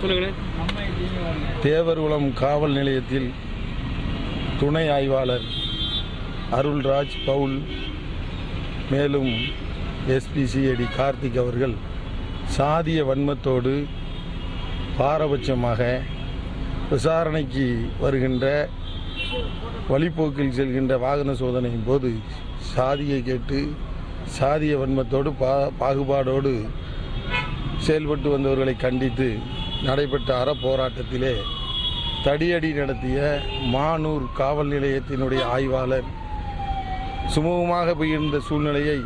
சொல்லுங்கண்ணே தேவர்குளம் காவல் நிலையத்தில் துணை ஆய்வாளர் அருள்ராஜ் பவுல் மேலும் எஸ்பிசிஐடி கார்த்திக் அவர்கள் சாதிய வன்மத்தோடு பாரபட்சமாக விசாரணைக்கு வருகின்ற வழிப்போக்கில் செல்கின்ற வாகன சோதனையின் போது சாதியை கேட்டு சாதிய வன்மத்தோடு பா பாகுபாடோடு செயல்பட்டு வந்தவர்களை கண்டித்து நடைபெற்ற அறப்போராட்டத்திலே தடியடி நடத்திய மானூர் காவல் நிலையத்தினுடைய ஆய்வாளர் சுமூகமாக போயிருந்த சூழ்நிலையை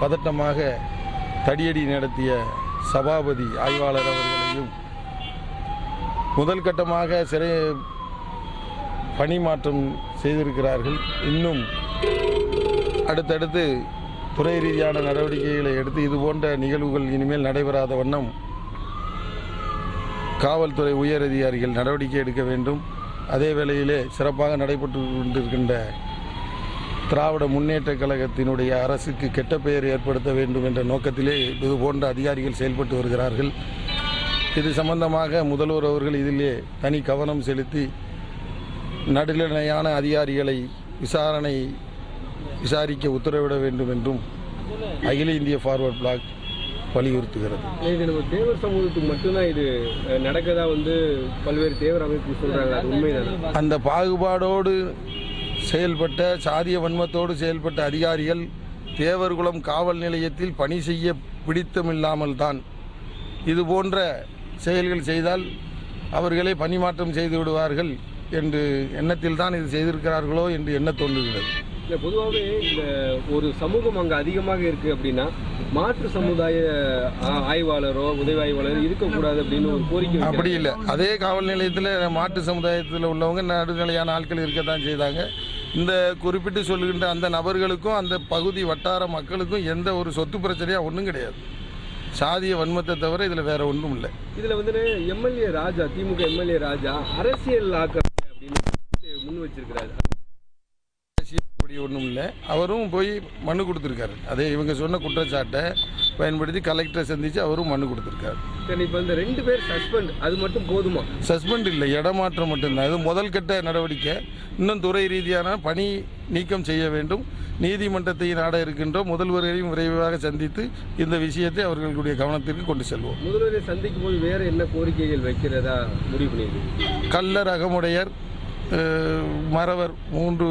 பதட்டமாக தடியடி நடத்திய சபாபதி ஆய்வாளர் அவர்களையும் முதல் கட்டமாக சிறை பணி மாற்றம் செய்திருக்கிறார்கள். இன்னும் அடுத்தடுத்து துறை ரீதியான நடவடிக்கைகளை எடுத்து இது போன்ற நிகழ்வுகள் இனிமேல் நடைபெறாத வண்ணம் காவல்துறை உயர் அதிகாரிகள் நடவடிக்கை எடுக்க வேண்டும். அதே வேளையிலே சிறப்பாக நடைபெற்று கொண்டிருக்கின்ற திராவிட முன்னேற்ற கழகத்தினுடைய அரசுக்கு கெட்ட பெயர் ஏற்படுத்த வேண்டும் என்ற நோக்கத்திலே இது போன்ற அதிகாரிகள் செயல்பட்டு வருகிறார்கள். இது சம்பந்தமாக முதல்வர் அவர்கள் இதிலே தனி கவனம் செலுத்தி நடுநிலையான அதிகாரிகளை விசாரணை விசாரிக்க உத்தரவிட வேண்டும் என்றும் அகில இந்திய ஃபார்வர்ட் பிளாக் வலியுறுத்துகிறது. இது நம்ம தேவர் சமூகத்துக்கு மட்டும்தான் இது நடக்கதா வந்து பல்வேறு தேவர் அமைப்பு சொல்றாங்க. உண்மைதானா? அந்த பாகுபாடோடு செயல்பட்ட சாதிய வன்மத்தோடு செயல்பட்ட அதிகாரிகள் தேவர்குளம் காவல் நிலையத்தில் பணி செய்ய பிடித்தமில்லாமல் தான் இது போன்ற செயல்கள் செய்தால் அவர்களை பணிமாற்றம் செய்து விடுவார்கள் என்று எண்ணத்தில் தான் இது செய்திருக்கிறார்களோ என்று எண்ண தோன்றுகிறது. இல்ல பொதுவாகவே இந்த ஒரு சமூகம் அங்க அதிகமாக இருக்கு அப்படின்னா மாற்று சமுதாய ஆய்வாளரோ உதவி ஆய்வாளரோ இருக்கக்கூடாது அப்படின்னு ஒரு கோரிக்கை அப்படி. இல்லை. அதே காவல் நிலையத்தில் மாட்டு சமுதாயத்தில் உள்ளவங்க நடுநிலையான ஆட்கள் இருக்கத்தான் செய்தாங்க. இந்த குறிப்பிட்டு சொல்லுகின்ற அந்த நபர்களுக்கும் அந்த பகுதி வட்டார மக்களுக்கும் எந்த ஒரு சொத்து பிரச்சனையாக ஒன்றும் கிடையாது. சாதிய வன்மத்தை தவிர இதில் வேற ஒன்றும் இல்லை. இதுல வந்து எம்எல்ஏ ராஜா திமுக எம்எல்ஏ ராஜா அரசியல் ஆக்க அப்படின்னு முன் வச்சிருக்கிறாரு. அப்படி ஒன்றும் இல்லை. அவரும் போய் மனு கொடுத்துருக்காரு. அதே இவங்க சொன்ன குற்றச்சாட்டை பயன்படுத்தி கலெக்டரை சந்தித்து அவரும் மனு கொடுத்துருக்காரு. சரி இப்ப இந்த ரெண்டு பேர் சஸ்பெண்ட் அது மட்டும் போதுமா? சஸ்பெண்ட் இல்லை இடமாற்றம் மட்டும்தான். இது முதல் கட்ட நடவடிக்கை. இன்னும் துறை ரீதியான பணி நீக்கம் செய்ய வேண்டும். நீதிமன்றத்தை நாட இருக்கின்றோம். முதல்வரையும் விரைவாக சந்தித்து இந்த விஷயத்தை அவர்களுடைய கவனத்திற்கு கொண்டு செல்வோம். முதல்வரை சந்திக்கும் போது வேற என்ன கோரிக்கைகள் வைக்கிறதா முடிவு பண்ணியிருக்கு? கல்லர் அகமுடையர் மறவர் மூன்று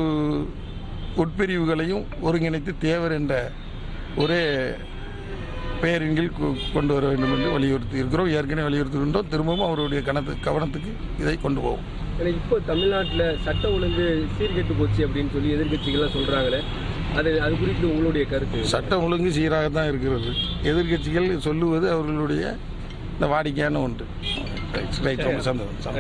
உட்பிரிவுகளையும் ஒருங்கிணைத்து தேவர் என்ற ஒரே பெயரின் கீழ் கொண்டு வர வேண்டும் என்று வலியுறுத்தி இருக்கிறோம் ஏற்கனவே வலியுறுத்துகின்றோம் திரும்பவும் அவருடைய கணத்து கவனத்துக்கு இதை கொண்டு போவோம். ஏன்னா இப்போ தமிழ்நாட்டில் சட்ட ஒழுங்கு சீர்கெட்டு போச்சு அப்படின்னு சொல்லி எதிர்க்கட்சிகள்லாம் சொல்றாங்களே அது அது குறித்து உங்களுடைய கருத்து? சட்டம் ஒழுங்கு சீராக தான் இருக்கிறது. எதிர்க்கட்சிகள் சொல்லுவது அவர்களுடைய இந்த வாடிக்கையான ஒன்று. ரைட் ரைட் சந்தோஷம்.